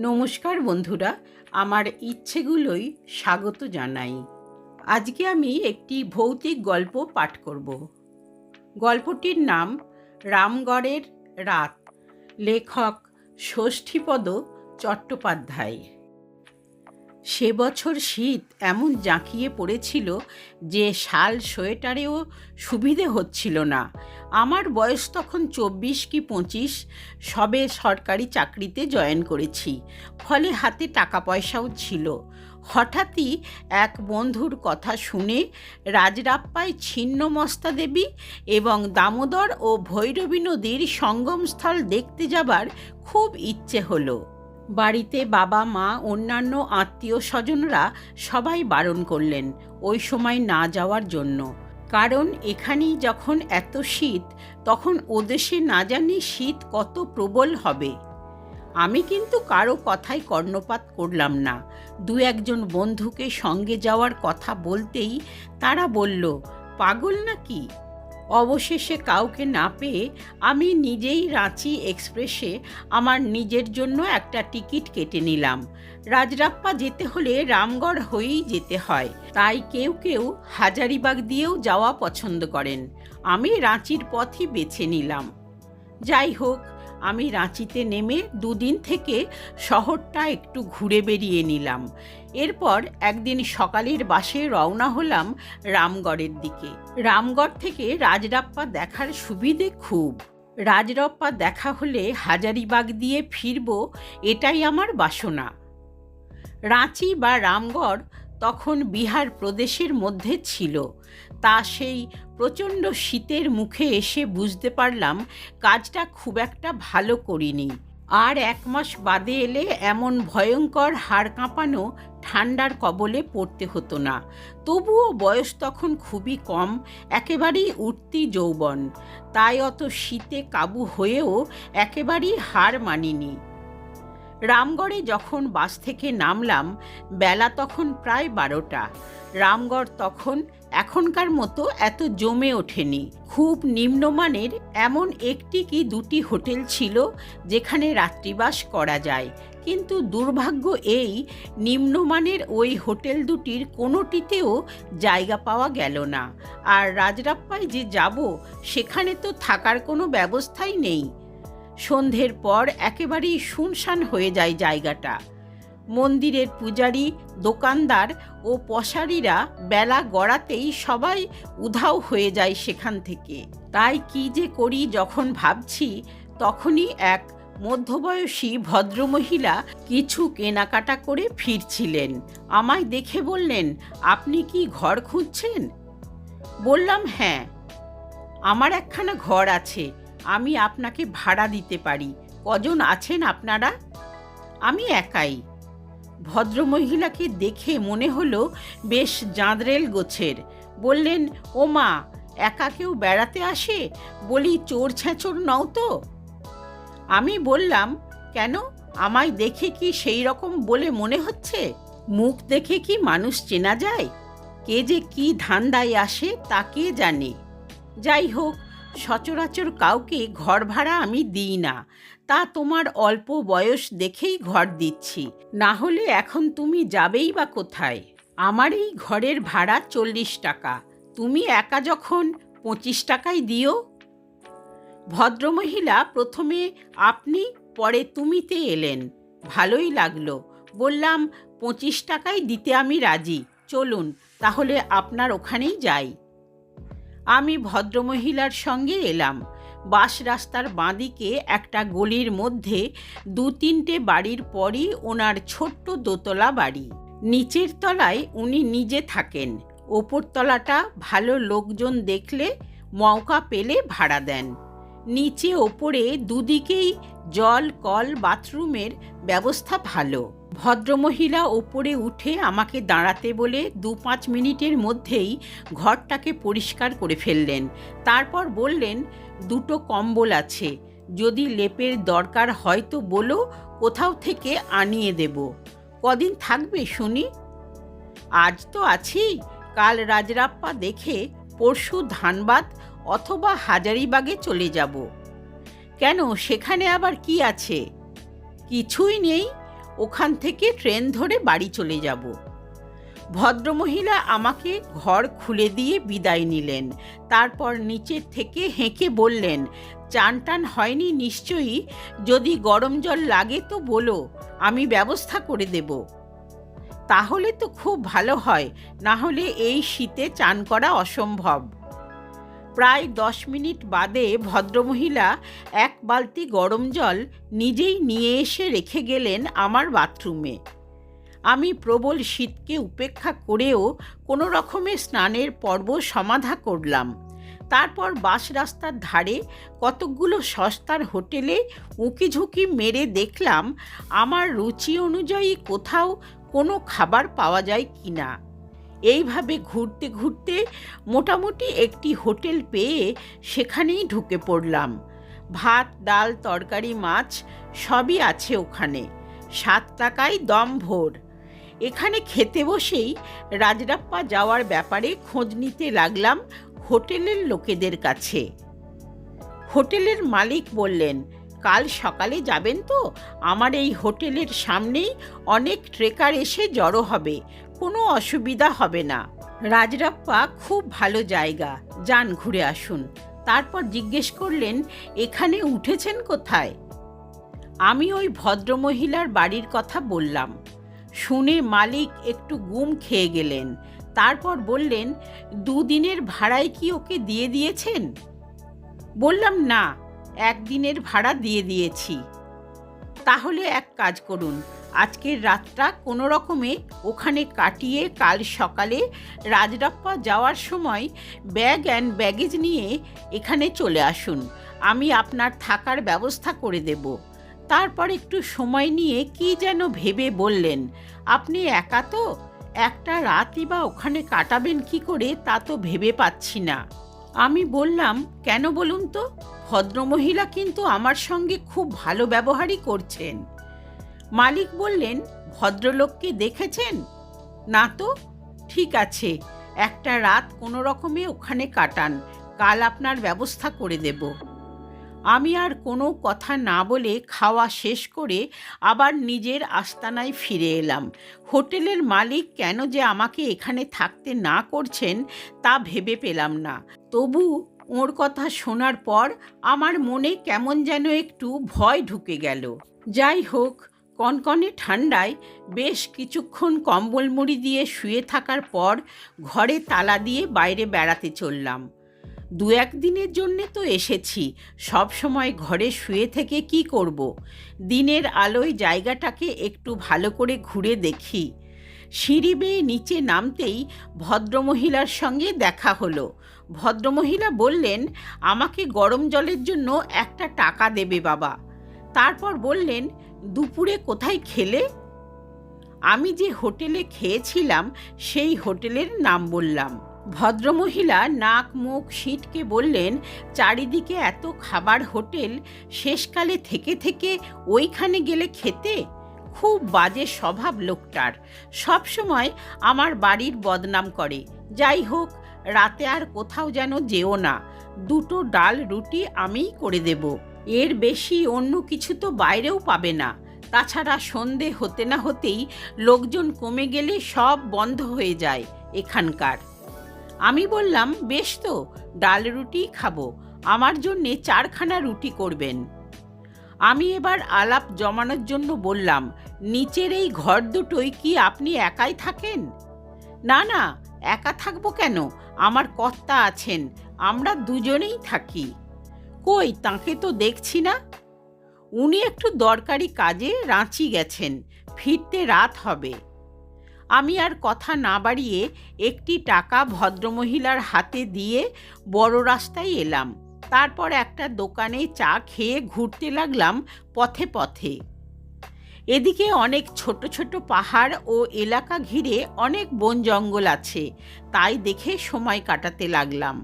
নমস্কার বন্ধুরা, আমার ইচ্ছেগুলোই স্বাগত জানাই। আজকে আমি একটি ভৌতিক গল্প পাঠ করব। গল্পটির নাম রামগড়ের রাত। লেখক ষষ্ঠীপদ চট্টোপাধ্যায়। সে বছর শীত এমন জাঁকিয়ে পড়েছিল যে শাল সোয়েটারেও সুবিধে হচ্ছিল না। আমার বয়স তখন চব্বিশ কি পঁচিশ, সবে সরকারি চাকরিতে জয়েন করেছি। ফলে হাতে টাকা পয়সাও ছিল। হঠাৎই এক বন্ধুর কথা শুনে রাজরাপ্পায় ছিন্নমস্তা দেবী এবং দামোদর ও ভৈরবী নদীর সঙ্গমস্থল দেখতে যাবার খুব ইচ্ছে হলো। বাড়িতে বাবা, মা, অন্যান্য আত্মীয় স্বজনরা সবাই বারণ করলেন ওই সময় না যাওয়ার জন্য। কারণ এখানেই যখন এত শীত, তখন ওদেশে না জানি শীত কত প্রবল হবে। আমি কিন্তু কারও কথাই কর্ণপাত করলাম না। দু একজন বন্ধুকে সঙ্গে যাওয়ার কথা বলতেই তারা বলল, পাগল নাকি? অবশেষে কাউকে না পেয়ে আমি নিজেই রাঁচি এক্সপ্রেসে আমার নিজের জন্য একটা টিকিট কেটে নিলাম। রাজরাপ্পা যেতে হলে রামগড় হয়েই যেতে হয়, তাই কেউ কেউ হাজারিবাগ দিয়েও যাওয়া পছন্দ করেন। আমি রাঁচির পথই বেছে নিলাম। যাই হোক, আমি রাঁচিতে নেমে দুদিন থেকে শহরটা একটু ঘুরে বেরিয়ে নিলাম। এরপর একদিন সকালের বাসে রওনা হলাম রামগড়ের দিকে। রামগড় থেকে রাজরাপ্পা দেখার সুবিধে খুব। রাজরপ্পা দেখা হলে হাজারিবাগ দিয়ে ফিরব, এটাই আমার বাসনা। রাঁচি বা রামগড় তখন বিহার প্রদেশের মধ্যে ছিল। তা সেই প্রচণ্ড শীতের মুখে এসে বুঝতে পারলাম কাজটা খুব একটা ভালো করিনি। আর এক মাস বাদে এলে এমন ভয়ঙ্কর হাড় কাঁপানো ঠান্ডার কবলে পড়তে হতো না। তবুও বয়স তখন খুবই কম, একেবারেই উঠতি যৌবন। তাই অত শীতে কাবু হয়েও একেবারেই হার মানিনি। রামগড়ে যখন বাস থেকে নামলাম, বেলা তখন প্রায় বারোটা। রামগড় তখন এখনকার মতো এত জমে ওঠেনি। খুব নিম্নমানের এমন একটি কি দুটি হোটেল ছিল যেখানে রাত্রিবাস করা যায়। কিন্তু দুর্ভাগ্য এই, নিম্নমানের ওই হোটেল দুটির কোনোটিতেও জায়গা পাওয়া গেল না। আর রাজরাপ্পায় যে যাব, সেখানে তো থাকার কোনো ব্যবস্থাই নেই। সন্ধ্যের পর একেবারেই শুনশান হয়ে যায় জায়গাটা। মন্দিরের পূজারী, দোকানদার ও পশারিরা বেলা গড়াতেই সবাই উধাও হয়ে যায় সেখান থেকে। তাই কি যে করি যখন ভাবছি, তখনই এক মধ্যবয়সী ভদ্রমহিলা কিছু কেনাকাটা করে ফিরছিলেন। আমায় দেখে বললেন, আপনি কি ঘর খুঁজছেন? বললাম হ্যাঁ আমার একখানা ঘর আছে, আমি আপনাকে ভাড়া দিতে পারি। কজন আছেন আপনারা? আমি একাই। ভদ্রমহিলাকে দেখে মনে হলো বেশ জাঁদরেল গোছের। বললেন, ও মা, একা কেউ বেড়াতে আসে? বলি, চোর ছেঁচোর নও তো? আমি বললাম, কেন? আমায় দেখে কি সেই রকম বলে মনে হচ্ছে? মুখ দেখে কি মানুষ চেনা যায়? কে যে কি ধান্দায় আসে তা কে জানে? যাই হোক, সচরাচর কাউকে ঘর ভাড়া আমি দিই না। তা তোমার অল্প বয়স দেখেই ঘর দিচ্ছি। না হলে এখন তুমি যাবেই বা কোথায়? আমার এই ঘরের ভাড়া চল্লিশ টাকা। তুমি একা যখন পঁচিশ টাকাই দিও। ভদ্রমহিলা, প্রথমে আপনি, পরে তুমিতে এলেন। ভালোই লাগল। বললাম, পঁচিশ টাকাই দিতে আমি রাজি। চলুন, তাহলে আপনার ওখানেই যাই। আমি ভদ্রমহিলার সঙ্গে এলাম। বাস রাস্তার বাঁদিকে একটা গলির মধ্যে দু তিনটে বাড়ির পরই ওনার ছোট্ট দোতলা বাড়ি। নিচের তলায় উনি নিজে থাকেন। ওপর তলাটা ভালো লোকজন দেখলে মৌকা পেলে ভাড়া দেন। নিচে ওপরে দুদিকেই জল, কল, বাথরুমের ব্যবস্থা ভালো। ভদ্রমহিলা ওপরে উঠে আমাকে দাঁড়াতে বলে দু পাঁচ মিনিটের মধ্যেই ঘরটাকে পরিষ্কার করে ফেললেন। তারপর বললেন, দুটো কম্বল আছে, যদি লেপের দরকার হয় তো বলো, কোথাও থেকে আনিয়ে দেব। কদিন থাকবে শুনি? আজ তো আছি, কাল রাজরাপ্পা দেখে পরশু ধানবাদ অথবা হাজারিবাগে চলে যাব। কেন? সেখানে আবার কি আছে? কিছুই নেই। ওখান থেকে ট্রেন ধরে বাড়ি চলে যাব। ভদ্রমহিলা আমাকে ঘর খুলে দিয়ে বিদায় নিলেন। তারপর নিচের থেকে হেঁকে বললেন, চান টান হয়নি নিশ্চয়ই? যদি গরম জল লাগে তো বলো, আমি ব্যবস্থা করে দেব। তাহলে তো খুব ভালো হয় না হলে এই শীতে চান করা অসম্ভব। প্রায় দশ মিনিট বাদে ভদ্রমহিলা এক বালতি গরম জল নিজেই নিয়ে এসে রেখে গেলেন আমার বাথরুমে। আমি প্রবল শীতকে উপেক্ষা করেও কোনো রকমে স্নানের পর্ব সমাধা করলাম। তারপর বাস রাস্তার ধারে কতকগুলো সস্তার হোটেলে উঁকিঝুঁকি মেরে দেখলাম, আমার রুচি অনুযায়ী কোথাও কোনো খাবার পাওয়া যায় কি না। এইভাবে ঘুরতে ঘুরতে মোটামুটি একটি হোটেল পেয়ে সেখানেই ঢুকে পড়লাম। ভাত, ডাল, তরকারি, মাছ সবই আছে ওখানে। সাত টাকায় দম ভোর। এখানে খেতে বসেই রাজরাপ্পা যাওয়ার ব্যাপারে খোঁজ নিতে লাগলাম হোটেলের লোকেদের কাছে। হোটেলের মালিক বললেন কাল সকালে যাবেন তো? আমার এই হোটেলের সামনেই অনেক ট্রেকার এসে জড়ো হবে। কোনো অসুবিধা হবে না। রাজরাপ্পা খুব ভালো জায়গা। যান ঘুরে আসুন। তারপর জিজ্ঞেস করলেন, এখানে উঠেছেন কোথায়? আমি ওই ভদ্রমহিলার বাড়ির কথা বললাম। শুনে মালিক একটু গুম খেয়ে গেলেন। তারপর বললেন, দুদিনের ভাড়ায় কি ওকে দিয়ে দিয়েছেন? বললাম, না। একদিনের ভাড়া দিয়ে দিয়েছি। তাহলে এক কাজ করুন, আজকের রাতটা কোনো রকমে ওখানে কাটিয়ে কাল সকালে রাজরাপ্পা যাওয়ার সময় ব্যাগ অ্যান্ড ব্যাগেজ নিয়ে এখানে চলে আসুন, আমি আপনার থাকার ব্যবস্থা করে দেব। তারপর একটু সময় নিয়ে কি যেন ভেবে বললেন, আপনি একা তো? একটা রাতই বা ওখানে কাটাবেন কি করে তা তো ভেবে পাচ্ছি না। আমি বললাম, কেন বলুন তো? ভদ্রমহিলা কিন্তু আমার সঙ্গে খুব ভালো ব্যবহারই করছেন। মালিক বললেন ভদ্রলোককে দেখেছেন? না তো, ঠিক আছে, একটা রাত কোনো রকমে ওখানে কাটান, কাল আপনার ব্যবস্থা করে দেব। আমি আর কোনো কথা না বলে খাওয়া শেষ করে আবার নিজের আস্তানায় ফিরে এলাম। হোটেলের মালিক কেন যে আমাকে এখানে থাকতে না করছেন তা ভেবে পেলাম না। তবু ওর কথা শোনার পর আমার মনে কেমন যেন একটু ভয় ঢুকে গেল। যাই হোক, কনকনে ঠান্ডায় বেশ কিছুক্ষণ কম্বল মুড়ি দিয়ে শুয়ে থাকার পর ঘরে তালা দিয়ে বাইরে বেড়াতে চললাম। দু একদিনের জন্যে তো এসেছি, সব সময় ঘরে শুয়ে থেকে কি করব। দিনের আলোয় জায়গাটাকে একটু ভালো করে ঘুরে দেখি। সিঁড়ি বেয়ে নিচে নামতেই ভদ্রমহিলার সঙ্গে দেখা হলো। ভদ্রমহিলা বললেন, আমাকে গরম জলের জন্য একটা টাকা দেবে বাবা। তারপর বললেন, দুপুরে কোথায় খেলে? আমি যে হোটেলে খেয়েছিলাম, সেই হোটেলের নাম বললাম। ভদ্রমহিলা নাক মুখ সিটকে বললেন, চারিদিকে এত খাবার হোটেল, শেষকালে থেকে থেকে ওইখানে গেলে খেতে? খুব বাজে স্বভাব লোকটার। সব সময় আমার বাড়ির বদনাম করে। যাই হোক, রাতে আর কোথাও যেন যেও না। দুটো ডাল রুটি আমিই করে দেব। এর বেশি অন্য কিছু তো বাইরেও পাবে না। তাছাড়া সন্ধে হতে না হতেই লোকজন কমে গেলে সব বন্ধ হয়ে যায় এখানকার। আমি বললাম, বেশ তো, ডাল রুটি খাব। আমার জন্যে চারখানা রুটি করবেন। আমি এবার আলাপ জমানোর জন্য বললাম, নিচের এই ঘর দুটোই কি আপনি একাই থাকেন? না না, একা থাকব কেন? আমার কর্তা আছেন, আমরা দুজনেই থাকি। কই, তাকে তো দেখছি না? উনি একটু দরকারি কাজে রাঁচি গেছেন, ফিরতে রাত হবে। আমি আর কথা না বাড়িয়ে একটি টাকা ভদ্রমহিলার হাতে দিয়ে বড় রাস্তায় এলাম। তারপর একটা দোকানে চা খেয়ে ঘুরতে লাগলাম পথে পথে। এদিকে অনেক ছোট ছোট পাহাড় ও এলাকা ঘিরে অনেক বন জঙ্গল আছে, তাই দেখে সময় কাটাতে লাগলাম।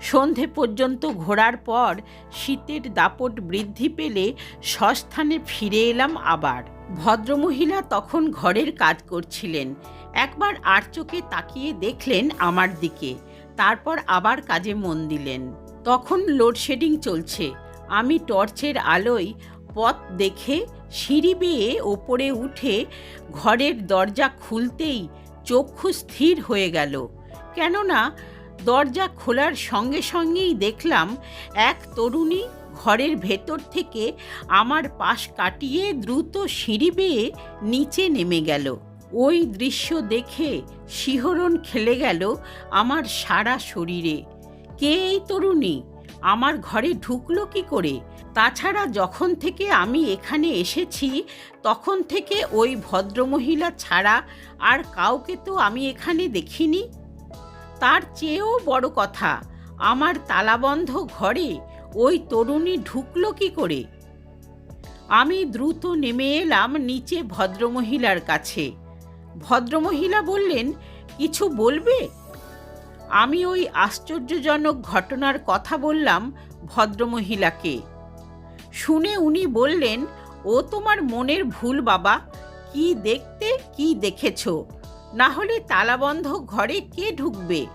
সন্ধে পর্যন্ত ঘোরার পর শীতের দাপট বৃদ্ধি পেলে সস্থানে ফিরে এলাম আবার। ভদ্রমহিলা তখন ঘরের কাজ করছিলেন, একবার আর চোখে তাকিয়ে দেখলেন আমার দিকে, তারপর আবার কাজে মন দিলেন। তখন লোডশেডিং চলছে। আমি টর্চের আলোয় পথ দেখে সিঁড়ি বেয়ে ওপরে উঠে ঘরের দরজা খুলতেই চক্ষু স্থির হয়ে গেল। কেননা দরজা খোলার সঙ্গে সঙ্গেই দেখলাম এক তরুণী ঘরের ভেতর থেকে আমার পাশ কাটিয়ে দ্রুত সিঁড়ি বেয়ে নিচে নেমে গেল। ওই দৃশ্য দেখে শিহরণ খেলে গেল আমার সারা শরীরে। কে এই তরুণী? আমার ঘরে ঢুকলো কি করে? তাছাড়া যখন থেকে আমি এখানে এসেছি, তখন থেকে ওই ভদ্রমহিলা ছাড়া আর কাউকে তো আমি এখানে দেখিনি। তার চেয়েও বড় কথা, আমার তালাবন্ধ ঘরে ওই তরুণী ঢুকলো কি করে? আমি দ্রুত নেমে এলাম নিচে ভদ্রমহিলার কাছে। ভদ্রমহিলা বললেন, কিছু বলবে? আমি ওই আশ্চর্যজনক ঘটনার কথা বললাম ভদ্রমহিলাকে। শুনে উনি বললেন, ও তোমার মনের ভুল বাবা, কি দেখতে কি দেখেছ? না হলে তালাবন্ধ ঘরে কে ঢুকবে?